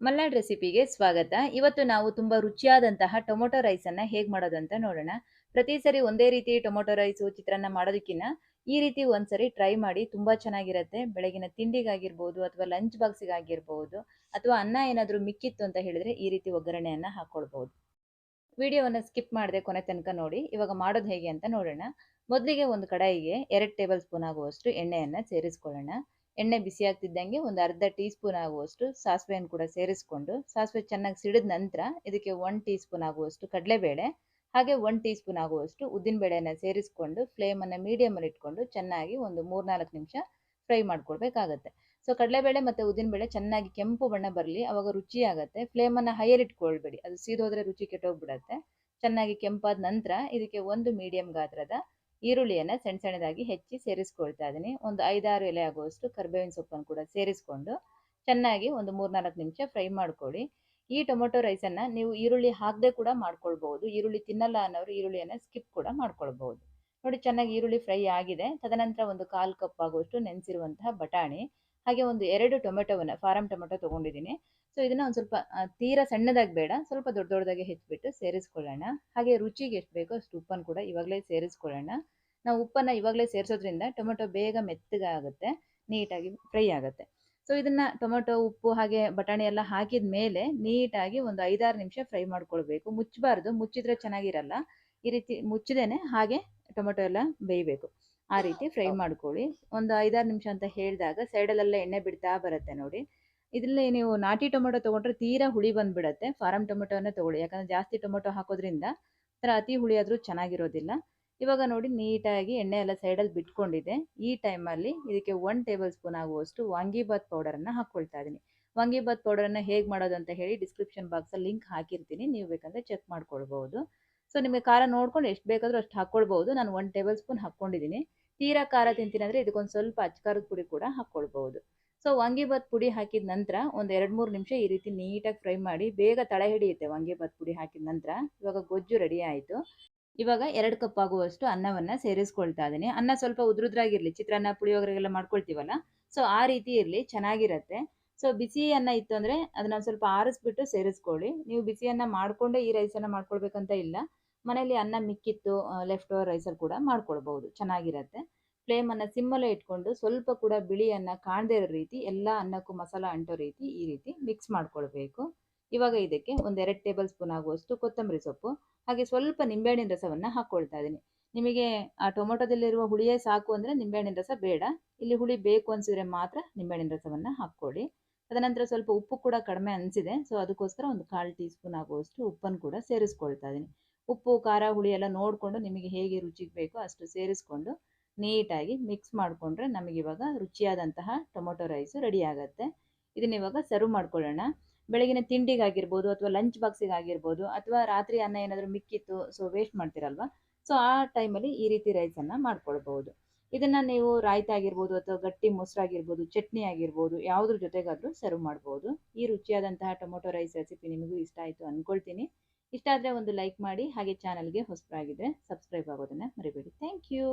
ಮಲ್ನಾಡ್ ರೆಸಿಪಿಗೆ ಸ್ವಾಗತ. ಇವತ್ತು ನಾವು ತುಂಬ ರುಚಿಯಾದಂತಹ ಟೊಮೊಟೊ ರೈಸ್ ಹೇಗೆ ಮಾಡೋದು ಅಂತ ನೋಡೋಣ. ಪ್ರತಿ ಸರಿ ಒಂದೇ ರೀತಿ ಟೊಮೊಟೊ ರೈಸು ಚಿತ್ರಾನ್ನ ಮಾಡೋದಕ್ಕಿಂತ ಈ ರೀತಿ ಒಂದ್ಸರಿ ಟ್ರೈ ಮಾಡಿ ತುಂಬಾ ಚೆನ್ನಾಗಿರುತ್ತೆ. ಬೆಳಗಿನ ತಿಂಡಿಗಾಗಿರ್ಬೋದು ಅಥವಾ ಲಂಚ್ ಬಾಕ್ಸಿಗಾಗಿರ್ಬೋದು ಅಥವಾ ಅನ್ನ ಏನಾದರೂ ಮಿಕ್ಕಿತ್ತು ಅಂತ ಹೇಳಿದ್ರೆ ಈ ರೀತಿ ಒಗ್ಗರಣೆಯನ್ನು ಹಾಕೊಳ್ಬಹುದು ವಿಡಿಯೋವನ್ನು ಸ್ಕಿಪ್ ಮಾಡದೆ ಕೊನೆ ತನಕ ನೋಡಿ. ಇವಾಗ ಮಾಡೋದು ಹೇಗೆ ಅಂತ ನೋಡೋಣ. ಮೊದಲಿಗೆ ಒಂದು ಕಡಾಯಿಗೆ ಎರಡು ಟೇಬಲ್ ಸ್ಪೂನ್ ಆಗುವಷ್ಟು ಎಣ್ಣೆಯನ್ನು ಸೇರಿಸ್ಕೊಳ್ಳೋಣ. ಎಣ್ಣೆ ಬಿಸಿ ಆಗ್ತಿದ್ದಂಗೆ ಒಂದು ಅರ್ಧ ಟೀ ಸ್ಪೂನ್ ಆಗುವಷ್ಟು ಸಾಸಿವೆಯನ್ನು ಕೂಡ ಸೇರಿಸ್ಕೊಂಡು, ಸಾಸಿವೆ ಚೆನ್ನಾಗಿ ಸಿಡಿದ ನಂತರ ಇದಕ್ಕೆ ಒನ್ ಟೀ ಸ್ಪೂನ್ ಆಗುವಷ್ಟು ಕಡಲೆಬೇಳೆ, ಹಾಗೆ ಒನ್ ಟೀ ಸ್ಪೂನ್ ಆಗುವಷ್ಟು ಉದ್ದಿನಬೇಳೆಯನ್ನು ಸೇರಿಸ್ಕೊಂಡು ಫ್ಲೇಮನ್ನು ಮೀಡಿಯಮಲ್ಲಿ ಇಟ್ಕೊಂಡು ಚೆನ್ನಾಗಿ ಒಂದು ಮೂರ್ನಾಲ್ಕು ನಿಮಿಷ ಫ್ರೈ ಮಾಡ್ಕೊಳ್ಬೇಕಾಗತ್ತೆ ಸೊ ಕಡಲೆಬೇಳೆ ಮತ್ತು ಉದ್ದಿನಬೇಳೆ ಚೆನ್ನಾಗಿ ಕೆಂಪು ಬಣ್ಣ ಬರಲಿ, ಅವಾಗ ರುಚಿ ಆಗುತ್ತೆ. ಫ್ಲೇಮನ್ನು ಹೈಯರ್ ಇಟ್ಕೊಳ್ಬೇಡಿ. ಅದು ಸೀದೋದ್ರೆ ರುಚಿ ಕೆಟ್ಟೋಗ್ಬಿಡತ್ತೆ. ಚೆನ್ನಾಗಿ ಕೆಂಪಾದ ನಂತರ ಇದಕ್ಕೆ ಒಂದು ಮೀಡಿಯಂ ಗಾತ್ರದ ಈರುಳ್ಳಿಯನ್ನು ಸಣ್ಣ ಸಣ್ಣದಾಗಿ ಹೆಚ್ಚಿ ಸೇರಿಸ್ಕೊಳ್ತಾ ಇದ್ದೀನಿ. ಒಂದು ಐದಾರು ಎಲೆ ಆಗುವಷ್ಟು ಕರ್ಬೇವಿನ ಸೊಪ್ಪನ್ನು ಕೂಡ ಸೇರಿಸ್ಕೊಂಡು ಚೆನ್ನಾಗಿ ಒಂದು ಮೂರ್ನಾಲ್ಕು ನಿಮಿಷ ಫ್ರೈ ಮಾಡ್ಕೊಳ್ಳಿ. ಈ ಟೊಮೊಟೊ ರೈಸನ್ನು ನೀವು ಈರುಳ್ಳಿ ಹಾಕದೆ ಕೂಡ ಮಾಡ್ಕೊಳ್ಬಹುದು. ಈರುಳ್ಳಿ ತಿನ್ನಲ್ಲ ಅನ್ನೋರು ಈರುಳ್ಳಿಯನ್ನು ಸ್ಕಿಪ್ ಕೂಡ ಮಾಡ್ಕೊಳ್ಬಹುದು. ನೋಡಿ ಚೆನ್ನಾಗಿ ಈರುಳ್ಳಿ ಫ್ರೈ ಆಗಿದೆ. ತದನಂತರ ಒಂದು ಕಾಲು ಕಪ್ ಆಗುವಷ್ಟು ನೆನೆಸಿರುವಂತಹ ಬಟಾಣಿ. ಹಾಗೆ ಒಂದು ಎರಡು ಟೊಮೆಟೊವನ್ನು, ಫಾರಂ ಟೊಮೆಟೊ ತೊಗೊಂಡಿದ್ದೀನಿ. ಸೊ ಇದನ್ನು ಒಂದು ಸ್ವಲ್ಪ ತೀರಾ ಸಣ್ಣದಾಗಿ ಬೇಡ, ಸ್ವಲ್ಪ ದೊಡ್ಡ ದೊಡ್ಡದಾಗಿ ಹೆಚ್ಚಿಬಿಟ್ಟು ಸೇರಿಸ್ಕೊಳ್ಳೋಣ. ಹಾಗೆ ರುಚಿಗೆ ಎಷ್ಟು ಬೇಕೋ ಅಷ್ಟು ಉಪ್ಪನ್ನು ಕೂಡ ಇವಾಗಲೇ ಸೇರಿಸ್ಕೊಳ್ಳೋಣ. ನಾವು ಉಪ್ಪನ್ನು ಇವಾಗಲೇ ಸೇರಿಸೋದ್ರಿಂದ ಟೊಮೆಟೊ ಬೇಗ ಮೆತ್ತಗಾಗುತ್ತೆ, ನೀಟಾಗಿ ಫ್ರೈ ಆಗುತ್ತೆ. ಸೊ ಇದನ್ನು ಟೊಮೆಟೊ, ಉಪ್ಪು ಹಾಗೆ ಬಟಾಣಿ ಎಲ್ಲ ಹಾಕಿದ ಮೇಲೆ ನೀಟಾಗಿ ಒಂದು ಐದಾರು ನಿಮಿಷ ಫ್ರೈ ಮಾಡ್ಕೊಳ್ಬೇಕು. ಮುಚ್ಚಬಾರ್ದು, ಮುಚ್ಚಿದ್ರೆ ಚೆನ್ನಾಗಿರಲ್ಲ. ಈ ರೀತಿ ಮುಚ್ಚದೇನೆ ಹಾಗೆ ಟೊಮೆಟೊ ಎಲ್ಲ ಬೇಯಬೇಕು. ಆ ರೀತಿ ಫ್ರೈ ಮಾಡ್ಕೊಳ್ಳಿ. ಒಂದು ಐದಾರು ನಿಮಿಷ ಅಂತ ಹೇಳಿದಾಗ ಸೈಡಲ್ಲೆಲ್ಲ ಎಣ್ಣೆ ಬಿಡ್ತಾ ಬರುತ್ತೆ ನೋಡಿ. ಇದರಲ್ಲಿ ನೀವು ನಾಟಿ ಟೊಮೆಟೊ ತೊಗೊಂಡ್ರೆ ತೀರಾ ಹುಳಿ ಬಂದುಬಿಡತ್ತೆ. ಫಾರಮ್ ಟೊಮೆಟೊನೇ ತೊಗೊಳ್ಳಿ. ಯಾಕಂದರೆ ಜಾಸ್ತಿ ಟೊಮೆಟೊ ಹಾಕೋದ್ರಿಂದ ಥರ ಅತಿ ಹುಳಿ ಆದರೂ ಚೆನ್ನಾಗಿರೋದಿಲ್ಲ. ಇವಾಗ ನೋಡಿ ನೀಟಾಗಿ ಎಣ್ಣೆ ಎಲ್ಲ ಸೈಡಲ್ಲಿ ಬಿಟ್ಕೊಂಡಿದೆ. ಈ ಟೈಮಲ್ಲಿ ಇದಕ್ಕೆ ಒನ್ ಟೇಬಲ್ ಸ್ಪೂನ್ ಆಗುವಷ್ಟು ವಾಂಗಿಬಾತ್ ಪೌಡರನ್ನು ಹಾಕ್ಕೊಳ್ತಾ ಇದ್ದೀನಿ ವಾಂಗಿಬಾತ್ ಪೌಡರನ್ನು ಹೇಗೆ ಮಾಡೋದು ಅಂತ ಹೇಳಿ ಡಿಸ್ಕ್ರಿಪ್ಷನ್ ಬಾಕ್ಸಲ್ಲಿ ಲಿಂಕ್ ಹಾಕಿರ್ತೀನಿ. ನೀವು ಬೇಕಂದರೆ ಚೆಕ್ ಮಾಡ್ಕೊಳ್ಬೋದು. ಸೊ ನಿಮಗೆ ಖಾರ ನೋಡ್ಕೊಂಡು ಎಷ್ಟು ಬೇಕಾದರೂ ಅಷ್ಟು ಹಾಕ್ಕೊಳ್ಬೋದು ನಾನು ಒನ್ ಟೇಬಲ್ ಸ್ಪೂನ್ ಹಾಕ್ಕೊಂಡಿದ್ದೀನಿ. ತೀರಾ ಖಾರ ತಿಂತೀನಂದರೆ ಇದಕ್ಕೊಂದು ಸ್ವಲ್ಪ ಅಚ್ಕಾರದ ಪುಡಿ ಕೂಡ ಹಾಕ್ಕೊಳ್ಬೋದು ಸೊ ವಾಂಗಿಬಾತ್ ಪುಡಿ ಹಾಕಿದ ನಂತರ ಒಂದು ಎರಡು ಮೂರು ನಿಮಿಷ ಈ ರೀತಿ ನೀಟಾಗಿ ಫ್ರೈ ಮಾಡಿ ಬೇಗ ತಳೆ ಹಿಡಿಯುತ್ತೆ ವಾಂಗಿಬಾತ್ ಪುಡಿ ಹಾಕಿದ ನಂತರ. ಇವಾಗ ಗೊಜ್ಜು ರೆಡಿ ಆಯಿತು. ಇವಾಗ ಎರಡು ಕಪ್ ಆಗುವಷ್ಟು ಅನ್ನವನ್ನು ಸೇರಿಸ್ಕೊಳ್ತಾ ಇದ್ದೀನಿ. ಅನ್ನ ಸ್ವಲ್ಪ ಉದ್ರುದ್ರಾಗಿರಲಿ ಚಿತ್ರಾನ್ನ ಪುಳಿಯೋಗರೆಗೆಲ್ಲ ಮಾಡ್ಕೊಳ್ತೀವಲ್ಲ? ಸೊ ಆ ರೀತಿ ಇರಲಿ. ಚೆನ್ನಾಗಿರುತ್ತೆ. ಸೊ ಬಿಸಿ ಅನ್ನ ಇತ್ತು ಅಂದರೆ ಅದನ್ನ ಸ್ವಲ್ಪ ಆರಿಸ್ಬಿಟ್ಟು ಸೇರಿಸ್ಕೊಳ್ಳಿ. ನೀವು ಬಿಸಿ ಅನ್ನ ಮಾಡಿಕೊಂಡೇ ಈ ರೈಸನ್ನು ಮಾಡ್ಕೊಳ್ಬೇಕಂತ ಇಲ್ಲ. ಮನೇಲಿ ಅನ್ನ ಮಿಕ್ಕಿತ್ತು ಲೆಫ್ಟ್ ಓವರ್ ರೈಸಲ್ಲಿ ಕೂಡ ಮಾಡ್ಕೊಳ್ಬಹುದು. ಚೆನ್ನಾಗಿರುತ್ತೆ. ಫ್ಲೇಮನ್ನು ಸಿಮ್ಮಲ್ಲೇ ಇಟ್ಕೊಂಡು ಸ್ವಲ್ಪ ಕೂಡ ಬಿಳಿ ಅನ್ನ ಕಾಣದೇ ಇರೋ ರೀತಿ, ಎಲ್ಲ ಅನ್ನಕ್ಕೂ ಮಸಾಲ ಅಂಟೋ ರೀತಿ ಈ ರೀತಿ ಮಿಕ್ಸ್ ಮಾಡ್ಕೊಳ್ಬೇಕು. ಇವಾಗ ಇದಕ್ಕೆ ಒಂದೆರಡು ಟೇಬಲ್ ಸ್ಪೂನ್ ಆಗುವಷ್ಟು ಕೊತ್ತಂಬರಿ ಸೊಪ್ಪು, ಹಾಗೆ ಸ್ವಲ್ಪ ನಿಂಬೆಹಣ್ಣಿನ ರಸವನ್ನು ಹಾಕ್ಕೊಳ್ತಾ ಇದ್ದೀನಿ ನಿಮಗೆ ಆ ಟೊಮೊಟೊದಲ್ಲಿರುವ ಹುಳಿಯೇ ಸಾಕು ಅಂದರೆ ನಿಂಬೆಹಣ್ಣಿನ ರಸ ಬೇಡ. ಇಲ್ಲಿ ಹುಳಿ ಬೇಕು ಅನಿಸಿದ್ರೆ ಮಾತ್ರ ನಿಂಬೆಹಣ್ಣಿನ ರಸವನ್ನು ಹಾಕ್ಕೊಳ್ಳಿ. ತದನಂತರ ಸ್ವಲ್ಪ ಉಪ್ಪು ಕೂಡ ಕಡಿಮೆ ಅನಿಸಿದೆ. ಸೊ ಅದಕ್ಕೋಸ್ಕರ ಒಂದು ಕಾಲು ಟೀ ಸ್ಪೂನ್ ಆಗುವಷ್ಟು ಉಪ್ಪನ್ನು ಕೂಡ ಸೇರಿಸ್ಕೊಳ್ತಾ ಇದ್ದೀನಿ ಉಪ್ಪು, ಖಾರ, ಹುಳಿ ಎಲ್ಲ ನೋಡಿಕೊಂಡು ನಿಮಗೆ ಹೇಗೆ ರುಚಿಗೆ ಬೇಕೋ ಅಷ್ಟು ಸೇರಿಸ್ಕೊಂಡು ನೀಟಾಗಿ ಮಿಕ್ಸ್ ಮಾಡಿಕೊಂಡ್ರೆ ನಮಗಿವಾಗ ರುಚಿಯಾದಂತಹ ಟೊಮೊಟೊ ರೈಸು ರೆಡಿ ಆಗುತ್ತೆ. ಇದನ್ನ ಇವಾಗ ಸರ್ವ್ ಮಾಡ್ಕೊಳ್ಳೋಣ. ಬೆಳಗಿನ ತಿಂಡಿಗಾಗಿರ್ಬೋದು ಅಥವಾ ಲಂಚ್ ಬಾಕ್ಸಿಗಾಗಿರ್ಬೋದು ಅಥವಾ ರಾತ್ರಿ ಅನ್ನ ಏನಾದರೂ ಮಿಕ್ಕಿತ್ತು ಸೊ ವೇಸ್ಟ್ ಮಾಡ್ತೀರಲ್ವ? ಸೊ ಆ ಟೈಮಲ್ಲಿ ಈ ರೀತಿ ರೈಸನ್ನು ಮಾಡ್ಕೊಳ್ಬೋದು ಇದನ್ನು ನೀವು ರಾಯ್ತ ಆಗಿರ್ಬೋದು ಅಥವಾ ಗಟ್ಟಿ ಮೊಸರಾಗಿರ್ಬೋದು ಚಟ್ನಿ ಆಗಿರ್ಬೋದು, ಯಾವುದ್ರ ಜೊತೆಗಾದರೂ ಸರ್ವ್ ಮಾಡ್ಬೋದು. ಈ ರುಚಿಯಾದಂತಹ ಟೊಮೊಟೊ ರೈಸ್ ರೆಸಿಪಿ ನಿಮಗೂ ಇಷ್ಟ ಆಯಿತು ಅಂದ್ಕೊಳ್ತೀನಿ ಇಷ್ಟ ಆದರೆ ಒಂದು ಲೈಕ್ ಮಾಡಿ, ಹಾಗೆ ಚಾನಲ್ಗೆ ಹೊಸಬರಾಗಿದ್ದರೆ ಸಬ್ಸ್ಕ್ರೈಬ್ ಆಗೋದನ್ನು ಮರಿಬೇಡಿ. Thank you